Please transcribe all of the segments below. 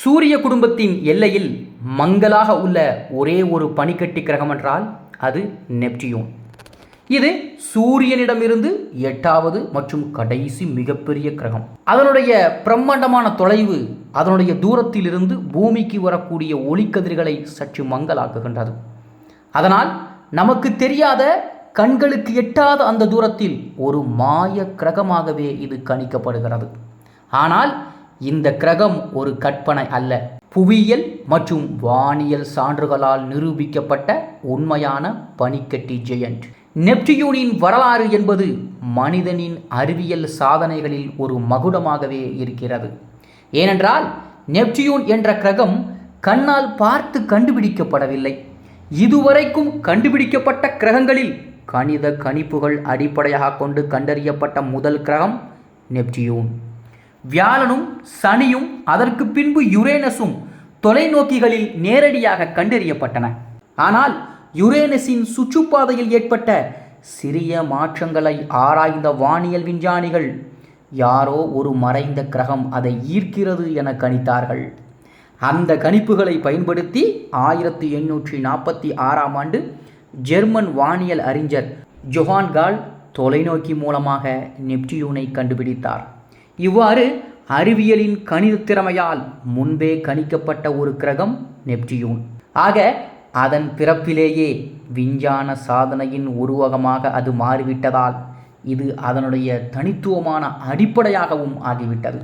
சூரிய குடும்பத்தின் எல்லையில் மங்கலாக உள்ள ஒரே ஒரு பனிக்கட்டி கிரகம் என்றால் அது நெப்டியூன். இது சூரியனிடமிருந்து எட்டாவது மற்றும் கடைசி மிகப்பெரிய கிரகம். அதனுடைய பிரம்மாண்டமான தொலைவு அதனுடைய தூரத்திலிருந்து பூமிக்கு வரக்கூடிய ஒளிக்கதிர்களை சற்று மங்கலாக்குகின்றது அதனால் நமக்கு தெரியாத கண்களுக்கு எட்டாத அந்த தூரத்தில் ஒரு மாய கிரகமாகவே இது கணிக்கப்படுகிறது. ஆனால் இந்த கிரகம் ஒரு கற்பனை அல்ல. புவியியல் மற்றும் வானியல் சான்றுகளால் நிரூபிக்கப்பட்ட உண்மையான பனிக்கட்டி ஜெயண்ட். நெப்டியூனின் வரலாறு என்பது மனிதனின் அறிவியல் சாதனைகளில் ஒரு மகுடமாகவே இருக்கிறது. ஏனென்றால் நெப்டியூன் என்ற கிரகம் கண்ணால் பார்த்து கண்டுபிடிக்கப்படவில்லை. இதுவரைக்கும் கண்டுபிடிக்கப்பட்ட கிரகங்களில் கணித கணிப்புகள் அடிப்படையாக கொண்டு கண்டறியப்பட்ட முதல் கிரகம் நெப்டியூன். வியாழனும் சனியும் அதற்கு பின்பு யுரேனஸும் தொலைநோக்கிகளில் நேரடியாக கண்டறியப்பட்டன. ஆனால் யுரேனஸின் சுற்றுப்பாதையில் ஏற்பட்ட சிறிய மாற்றங்களை ஆராய்ந்த வானியல் விஞ்ஞானிகள் யாரோ ஒரு மறைந்த கிரகம் அதை ஈர்க்கிறது என கணித்தார்கள். அந்த கணிப்புகளை பயன்படுத்தி ஆயிரத்தி எண்ணூற்றி நாற்பத்தி ஆறாம் ஆண்டு ஜெர்மன் வானியல் அறிஞர் ஜொஹான் கால் தொலைநோக்கி மூலமாக நெப்டியூனை கண்டுபிடித்தார். இவ்வாறு அறிவியலின் கணித திறமையால் முன்பே கணிக்கப்பட்ட ஒரு கிரகம் நெப்டியூன். ஆக அதன் பிறப்பிலேயே விஞ்ஞான சாதனையின் உருவகமாக அது மாறிவிட்டதால் இது அதனுடைய தனித்துவமான அடிப்படையாகவும் ஆகிவிட்டது.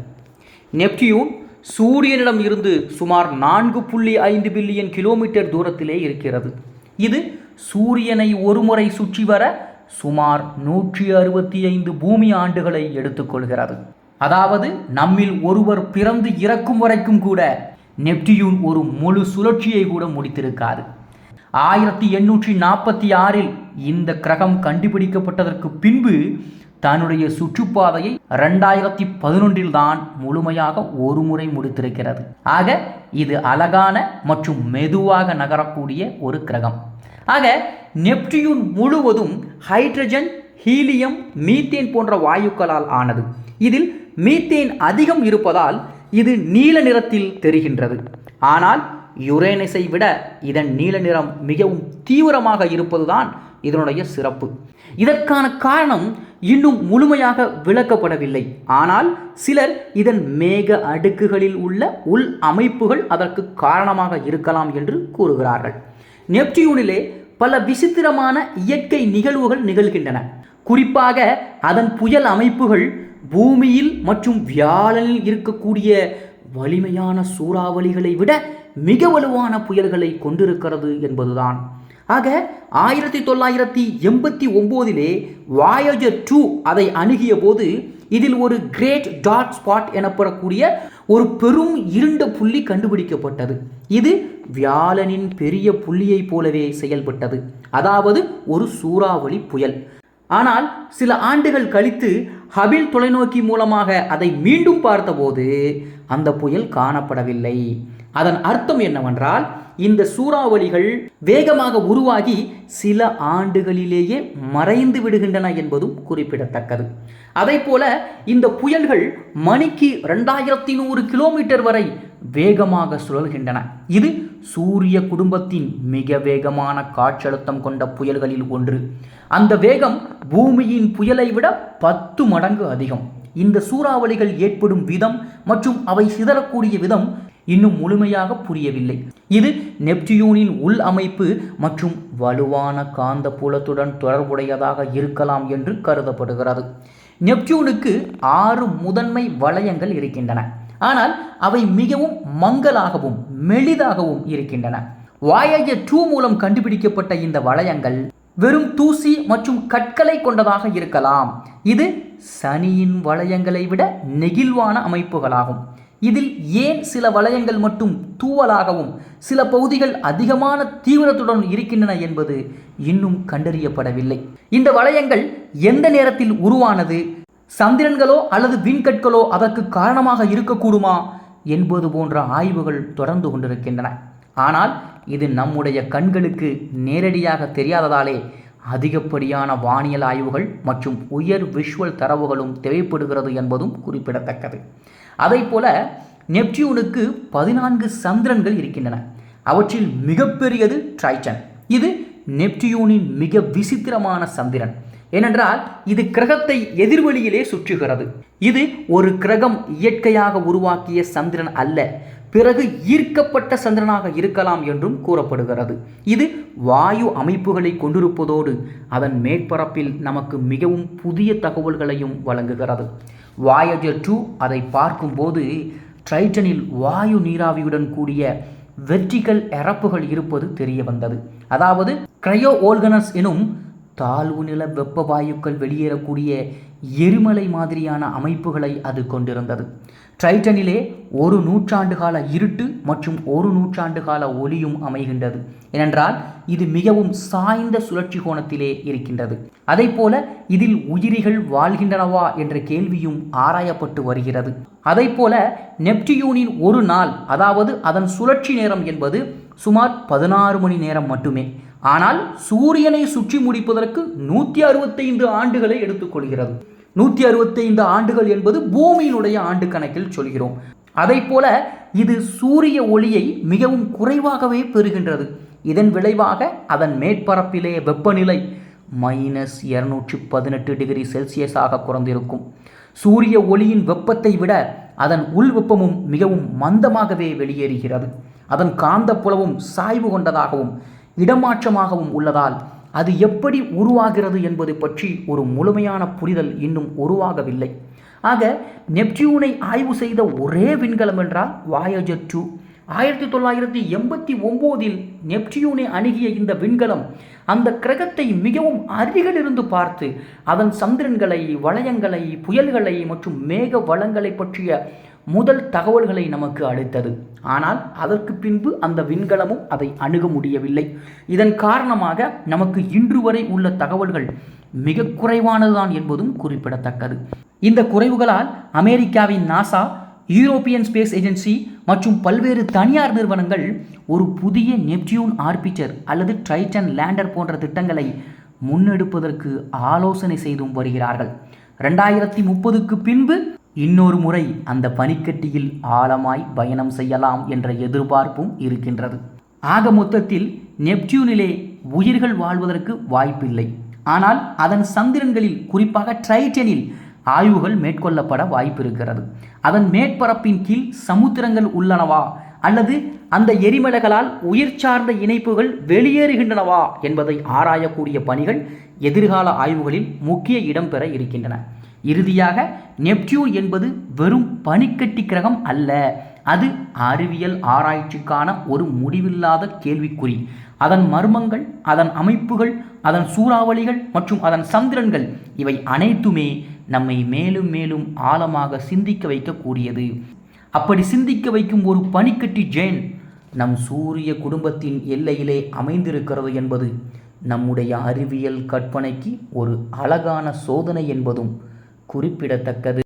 நெப்டியூன் சூரியனிடம் இருந்து சுமார் நான்கு புள்ளி ஐந்து பில்லியன் கிலோமீட்டர் தூரத்திலே இருக்கிறது. இது சூரியனை ஒருமுறை சுற்றி வர சுமார் நூற்றி அறுபத்தி ஐந்து பூமி ஆண்டுகளை எடுத்துக்கொள்கிறது. அதாவது நம்மில் ஒருவர் பிறந்து இறக்கும் வரைக்கும் கூட நெப்டியூன் ஒரு முழு சுழற்சியை கூட முடித்திருக்காது. ஆயிரத்தி எண்ணூற்றி நாற்பத்தி ஆறில் இந்த கிரகம் கண்டுபிடிக்கப்பட்டதற்கு பின்பு தன்னுடைய சுற்றுப்பாதையை ரெண்டாயிரத்தி பதினொன்றில் தான் முழுமையாக ஒரு முறை முடித்திருக்கிறது. ஆக இது அழகான மற்றும் மெதுவாக நகரக்கூடிய ஒரு கிரகம். ஆக நெப்டியூன் முழுவதும் ஹைட்ரஜன் ஹீலியம் மீத்தேன் போன்ற வாயுக்களால் ஆனது. இதில் மீத்தேன் அதிகம் இருப்பதால் இது நீல நிறத்தில் தெரிகின்றது. ஆனால் யுரேனஸை விட இதன் நீல நிறம் மிகவும் தீவிரமாக இருப்பதுதான் இதனுடைய சிறப்பு. இதற்கான காரணம் இன்னும் முழுமையாக விளக்கப்படவில்லை. ஆனால் சிலர் இதன் மேக அடுக்குகளில் உள்ள உள் அமைப்புகள் அதற்கு காரணமாக இருக்கலாம் என்று கூறுகிறார்கள். நெப்டியூனிலே பல விசித்திரமான இயற்கை நிகழ்வுகள் நிகழ்கின்றன. குறிப்பாக அதன் புயல் அமைப்புகள் பூமியில் மற்றும் வியாழனில் இருக்கக்கூடிய வலிமையான சூறாவளிகளை விட மிக வலுவான புயல்களை கொண்டிருக்கிறது என்பதுதான். ஆக ஆயிரத்தி தொள்ளாயிரத்தி எண்பத்தி ஒம்போதிலே வாயோஜர் டூ அதை அணுகிய போது இதில் ஒரு கிரேட் டாட் ஸ்பாட் எனப்படக்கூடிய ஒரு பெரும் இருண்ட புள்ளி கண்டுபிடிக்கப்பட்டது. இது வியாழனின் பெரிய புள்ளியைப் போலவே செயல்பட்டது. அதாவது ஒரு சூறாவளி புயல். ஆனால் சில ஆண்டுகள் கழித்து ஹபில் தொலைநோக்கி மூலமாக அதை மீண்டும் பார்த்தபோது அந்த புயல் காணப்படவில்லை. அதன் அர்த்தம் என்னவென்றால் இந்த சூறாவளிகள் வேகமாக உருவாகி சில ஆண்டுகளிலேயே மறைந்து விடுகின்றன என்பதும் குறிப்பிடத்தக்கது. அதைப்போல போல இந்த புயல்கள் மணிக்கு ரெண்டாயிரத்தி நூறு கிலோமீட்டர் வரை வேகமாக சுழல்கின்றன. இது சூரிய குடும்பத்தின் மிக வேகமான காற்றழுத்தம் கொண்ட புயல்களில் ஒன்று. அந்த வேகம் பூமியின் புயலை விட பத்து மடங்கு அதிகம். இந்த சூறாவளிகள் ஏற்படும் விதம் மற்றும் அவை சிதறக்கூடிய விதம் இன்னும் முழுமையாக புரியவில்லை. இது நெப்டியூனின் உள் அமைப்பு மற்றும் வலுவான காந்த புலத்துடன் தொடர்புடையதாக இருக்கலாம் என்று கருதப்படுகிறது. நெப்டியூனுக்கு ஆறு முதன்மை வளையங்கள் இருக்கின்றன. ஆனால் அவை மிகவும் மங்கலாகவும் மெளிதாகவும் இருக்கின்றன. வாயேஜர் டூ மூலம் கண்டுபிடிக்கப்பட்ட இந்த வளையங்கள் வெறும் தூசி மற்றும் கற்களை கொண்டதாக இருக்கலாம். இது சனியின் வளையங்களை விட நெகிழ்வான அமைப்புகளாகும். இதில் ஏன் சில வளையங்கள் மட்டும் தூவலாகவும் சில பகுதிகள் அதிகமான தீவிரத்துடன் இருக்கின்றன என்பது இன்னும் கண்டறியப்படவில்லை. இந்த வளையங்கள் எந்த நேரத்தில் உருவானது சந்திரன்களோ அல்லது விண்கற்களோ அதற்கு காரணமாக இருக்கக்கூடுமா என்பது போன்ற ஆய்வுகள் தொடர்ந்து கொண்டிருக்கின்றன. ஆனால் இது நம்முடைய கண்களுக்கு நேரடியாக தெரியாததாலே அதிகப்படியான வானியல் ஆய்வுகள் மற்றும் உயர் விஷுவல் தரவுகளும் தேவைப்படுகிறது என்பதும் குறிப்பிடத்தக்கது. அதை போல நெப்டியூனுக்கு பதினான்கு சந்திரன்கள் இருக்கின்றன. அவற்றில் மிகப்பெரியது ட்ரைட்டன் இது நெப்டியூனின் மிக விசித்திரமான சந்திரன். ஏனென்றால் இது கிரகத்தை எதிர்வழியிலே சுற்றுகிறது. இது ஒரு கிரகம் இயற்கையாக உருவாக்கிய சந்திரன் அல்ல. பிறகு ஈர்க்கப்பட்ட சந்திரனாக இருக்கலாம் என்றும் கூறப்படுகிறது. இது வாயு அமைப்புகளை கொண்டிருப்பதோடு அதன் மேற்பரப்பில் நமக்கு மிகவும் புதிய தகவல்களையும் வழங்குகிறது. வாயஜர் டூ அதை பார்க்கும்போது ட்ரைட்டனில் வாயு நீராவியுடன் கூடிய வெர்டிகல் இறப்புகள் இருப்பது தெரிய வந்தது. அதாவது கிரையோ ஓல்கனஸ் எனும் தாழ்வு நில வெப்ப வாயுக்கள் வெளியேறக்கூடிய எரிமலை மாதிரியான அமைப்புகளை அது கொண்டிருந்தது. ட்ரைட்டனிலே ஒரு நூற்றாண்டு கால இருட்டு மற்றும் ஒரு நூற்றாண்டு கால ஒளியும் அமைகின்றது. ஏனென்றால் இது மிகவும் சாய்ந்த சுழற்சி கோணத்திலே இருக்கின்றது. அதை போல இதில் உயிரிகள் வாழ்கின்றனவா என்ற கேள்வியும் ஆராயப்பட்டு வருகிறது. அதை போல நெப்டியூனின் ஒரு நாள் அதாவது அதன் சுழற்சி நேரம் என்பது சுமார் பதினாறு மணி நேரம் மட்டுமே. ஆனால் சூரியனை சுற்றி முடிப்பதற்கு நூற்றி அறுபத்தைந்து ஆண்டுகளை எடுத்துக்கொள்கிறது நூற்றி அறுபத்தைந்து ஆண்டுகள் என்பது பூமியினுடைய ஆண்டு கணக்கில் சொல்கிறோம். அதை போல இது சூரிய ஒளியை மிகவும் குறைவாகவே பெறுகின்றது. இதன் விளைவாக அதன் மேற்பரப்பிலே வெப்பநிலை மைனஸ் இருநூற்றி பதினெட்டு டிகிரி செல்சியஸாக குறைந்திருக்கும். சூரிய ஒளியின் வெப்பத்தை விட அதன் உள் வெப்பமும் மிகவும் மந்தமாகவே வெளியேறுகிறது. அதன் காந்தப்புலவும் சாய்வு கொண்டதாகவும் இடமாற்றமாகவும் உள்ளதால் அது எப்படி உருவாகிறது என்பது பற்றி ஒரு முழுமையான புரிதல் இன்னும் உருவாகவில்லை. ஆக நெப்டியூனை ஆய்வு செய்த ஒரே விண்கலம் என்றால் வாயோஜர் டூ. ஆயிரத்தி தொள்ளாயிரத்தி எண்பத்தி ஒம்போதில் நெப்டியூனை அணுகிய இந்த விண்கலம் அந்த கிரகத்தை மிகவும் அருகிலிருந்து பார்த்து அதன் சந்திரன்களை வளையங்களை புயல்களை மற்றும் மேக வளங்களை பற்றிய முதல் தகவல்களை நமக்கு அளித்தது. ஆனால் அதற்கு பின்பு அந்த விண்கலமும் அதை அணுக முடியவில்லை. இதன் காரணமாக நமக்கு இன்று வரை உள்ள தகவல்கள் மிக குறைவானதுதான் என்பதும் குறிப்பிடத்தக்கது. இந்த குறைவுகளால் அமெரிக்காவின் நாசா யூரோப்பியன் ஸ்பேஸ் ஏஜென்சி மற்றும் பல்வேறு தனியார் நிறுவனங்கள் ஒரு புதிய நெப்டியூன் ஆர்பிட்டர் அல்லது ட்ரைட்டன் லேண்டர் போன்ற திட்டங்களை முன்னெடுப்பதற்கு ஆலோசனை செய்தும் வருகிறார்கள். ரெண்டாயிரத்தி முப்பதுக்கு பின்பு இன்னொரு முறை அந்த பனிக்கட்டியில் ஆழமாய் பயணம் செய்யலாம் என்ற எதிர்பார்ப்பும் இருக்கின்றது. ஆக மொத்தத்தில் நெப்டியூனிலே உயிர்கள் வாழ்வதற்கு வாய்ப்பில்லை. ஆனால் அதன் சந்திரன்களில் குறிப்பாக ட்ரைட்டனில் ஆய்வுகள் மேற்கொள்ளப்பட வாய்ப்பிருக்கிறது. அதன் மேற்பரப்பின் கீழ் சமுத்திரங்கள் உள்ளனவா? அல்லது அந்த எரிமலைகளால் உயிர் சார்ந்த இணைப்புகள் வெளியேறுகின்றனவா? என்பதை ஆராயக்கூடிய பணிகள் எதிர்கால ஆய்வுகளில் முக்கிய இடம்பெற இருக்கின்றன. இறுதியாக நெப்டியூன் என்பது வெறும் பனிக்கட்டி கிரகம் அல்ல. அது அறிவியல் ஆராய்ச்சிக்கான ஒரு முடிவில்லாத கேள்விக்குறி. அதன் மர்மங்கள் அதன் அமைப்புகள் அதன் சூறாவளிகள் மற்றும் அதன் சந்திரன்கள் இவை அனைத்துமே நம்மை மேலும் மேலும் ஆழமாக சிந்திக்க வைக்கக்கூடியது. அப்படி சிந்திக்க வைக்கும் ஒரு பனிக்கட்டி ஜெயின் நம் சூரிய குடும்பத்தின் எல்லையிலே அமைந்திருக்கிறது என்பது நம்முடைய அறிவியல் கற்பனைக்கு ஒரு அழகான சோதனை என்பதும் குறிப்பிடத்தக்கது.